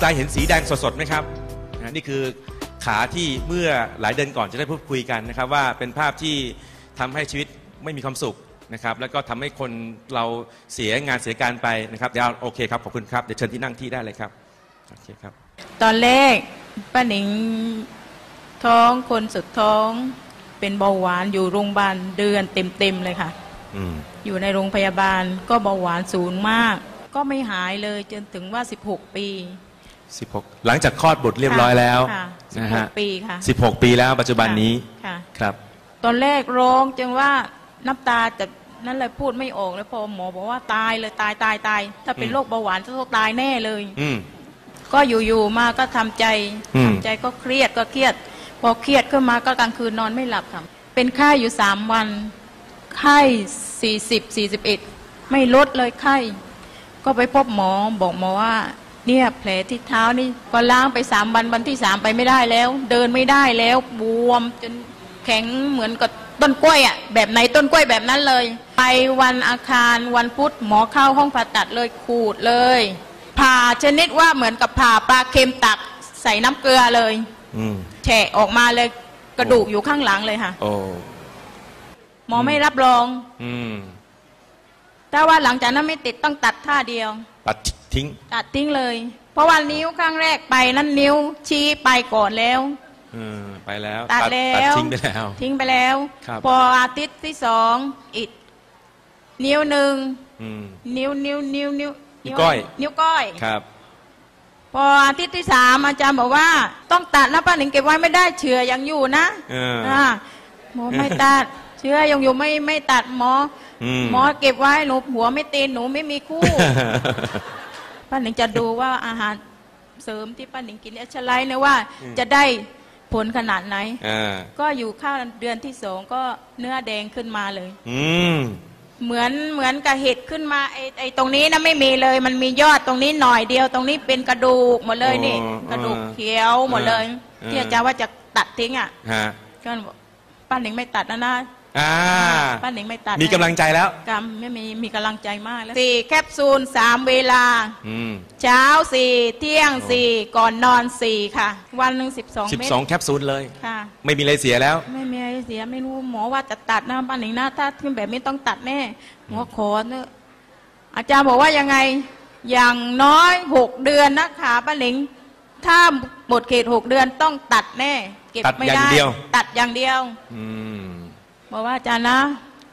ใจเห็นสีแดงสดๆไหมครับนะนี่คือขาที่เมื่อหลายเดือนก่อนจะได้พูดคุยกันนะครับ ว่าเป็นภาพที่ทำให้ชีวิตไม่มีความสุขนะครับ แล้วก็ทำให้คนเราเสียงานเสียการไปนะครับเดี๋ยวโอเคครับขอบคุณครับเดี๋ยวเชิญที่นั่งที่ได้เลยครับโอเคครับ ตอนแรกป้าหนิงท้องคนสุดท้องเป็นเบาหวานอยู่โรงพยาบาลเดือนเต็มๆเลยค่ะอืมอยู่ในโรงพยาบาลก็เบาหวานสูงมาก ก็ไม่หายเลยจนถึงว่า 16 ปี 16 หลังจากคลอดบุตรเรียบร้อยแล้วค่ะนะฮะ16ปีค่ะ 16 ปีแล้วปัจจุบันนี้ค่ะ ครับ ตอนแรกร้องจังว่าน้ำตาจะนั่นเลยพูดไม่ออกเลยพอหมอบอกว่าตายเลยตายตายตาย ถ้าเป็นอืมโรคเบาหวานจะต้องตายแน่เลย อืม ก็อยู่ๆมาก็ทำใจอืม ทำใจก็เครียดก็เครียด พอเครียดขึ้นมาก็กลางคืนนอนไม่หลับค่ะเป็นไข้อยู่สามวันไข้สี่สิบสี่สิบเอ็ดไม่ลดเลยไข้ ก็ไปพบหมอบอกหมอว่า เนี่ยแผลที่เท้านี่ก็ล้างไปสามวันวันที่สามไปไม่ได้แล้ว เดินไม่ได้แล้วบวมจนแข็งเหมือนกับต้นกล้วยอะแบบไหนต้นกล้วยแบบนั้นเลย ไปวันอาคารวันพุธหมอเข้าห้องผ่าตัดเลยขูดเลยผ่าชนิดว่าเหมือนกับผ่าปลาเค็มตักใส่น้ำเกลือเลยอืมแฉะออกมาเลยกระดูกอยู่ข้างหลังเลยค่ะโอ้หมอไม่รับรอง อื มแต่ว่าหลังจากนั้นไม่ติดต้องตัดท่าเดียว ตัดทิ้ง ตัดทิ้งเลย เพราะว่านิ้วข้างแรกไปนั่นนิ้วชี้ไปก่อนแล้วเออไปแล้วตัดแล้วตัดทิ้งไปแล้ว ทิ้งไปแล้วครับพออาทิตย์ที่สองอีกนิ้วหนึ่งอืมนิ้วนิ้วนิ้วนิ้วนิ้วก้อย นิ้วก้อยครับพออาทิตย์ที่สามอาจารย์บอกว่า ต้องตัดนะป้าหนิงเก็บไว้ไม่ได้เชื้อยังอยู่นะเอออ่าหมอไม่ตัด เชื้อยังอยู่ไม่ไม่ตัดหมออม หมอเก็บไว้หนูหัวไม่ตีนหนูไม่มีคู่ ป้าหนิงจะดูว่าอาหารเสริมที่ป้าหนิงกินเอชไลท์เนี่ยว่าจะได้ผลขนาดไหนอ่าก็อยู่ข้าวเดือนที่สองก็เนื้อแดงขึ้นมาเลย อืมเหมือนเหมือนกับเห็ดขึ้นมาไอ้ไอ้ตรงนี้นะไม่มีเลย มันมียอดตรงนี้หน่อยเดียว ตรงนี้เป็นกระดูกหมดเลยนี่อ๋อกระดูกเขียวหมดเลยอ่าที่อาจารย์ว่าจะตัดทิ้งอะฮะก็บอกป้าหนิงไม่ตัดนะนะ อ่าป้าหนิงไม่ตัดมีกำลังใจแล้ว กำไม่มีมีกำลังใจมากแล้วสี่แคปซูลสามเวลา อืม เช้าสี่เที่ยงสี่ก่อนนอนสี่ค่ะ วันหนึ่งสิบสองสิบเม็ดสองแคปซูลเลย ค่ะ ไม่มีอะไรเสียแล้ว ไม่มีอะไรเสียไม่รู้หมอว่าจะตัดนะป้าหนิงนะถ้าขึ้นแบบนี้ต้องตัดแน่หมอขอเนอะอาจารย์บอกว่ายังไงอย่างน้อยหกเดือนนะคะป้าหนิง ถ้าหมดเขตหกเดือนต้องตัดแน่ เก็บตัดไม่อย่างได้เดียว ตัดอย่างเดียว อืม บอกว่าอาจารย์นะ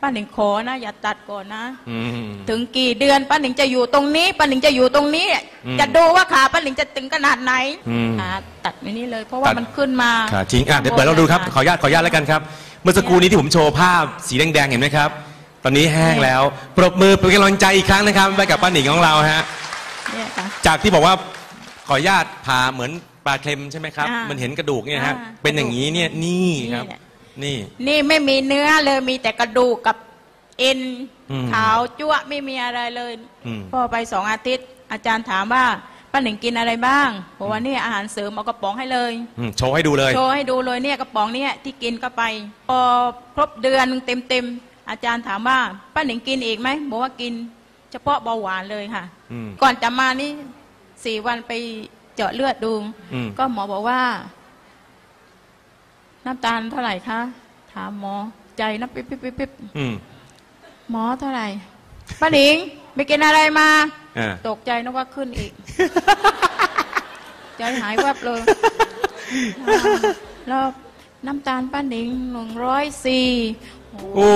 ป้าหนิงขอนะอย่าตัดก่อนนะอืมถึงกี่เดือนป้าหนิงจะอยู่ตรงนี้ป้าหนิงจะอยู่ตรงนี้อืมจะดูว่าขาป้าหนิงจะถึงขนาดไหนอืมอ่าตัดไม่นี่เลย เพราะว่าตัดมันขึ้นมาค่ะจริงอะเดี๋ยวเปิดเราดูครับขออนุญาตขออนุญาตแล้วกันครับ เมื่อสักครู่นี้ที่ผมโชว์ภาพสีแดงๆเห็นไหมครับ ตอนนี้แห้งแล้ว ปรบมือเป็นกำลังใจอีกครั้งนะครับไปกับป้าหนิงของเราฮะเนี่ยค่ะจากที่บอกว่าขออนุญาตผ่าเหมือนปลาเค็มใช่ไหมครับอ่ามัมันเห็นกระดูกเนี่ยฮะอ่าเป็นอย่างนี้เนี่ยนี่ครับ นี่แหละนี่ นี่ไม่มีเนื้อเลยมีแต่กระดูกกับเอ็นอืมขาวจั่วะไม่มีอะไรเลยอืมพอไปสองอาทิตย์ อาจารย์ถามว่าป้าหนิงกินอะไรบ้างบอกว่านี่อาหารเสริมเอากระป๋องให้เลยอืมโชว์ให้ดูเลยโชว์ให้ดูเลยเนี่ยกระป๋องเนี่ยที่กินเข้าไป พอครบเดือนเต็มเต็มๆอาจารย์ถามว่าป้าหนิงกินอีกไหมบอกว่ากิน เฉพาะเบาหวานเลยค่ะอืมก่อนจะมานี่สี่วันไปเจาะเลือดดูอืมก็หมอบอกว่า น้ำตาลเท่าไหร่คะ ถามหมอ ใจนะปิ๊บปิ๊บปิ๊บปิ๊บอืมหมอเท่าไหร่ป้าหนิงไปกินอะไรมา อ่าตกใจนึกว่าขึ้นอีก ใจหายแวบเลยแล้วน้ำตาลป้าหนิงหนึ่งร้อยสี่โอ้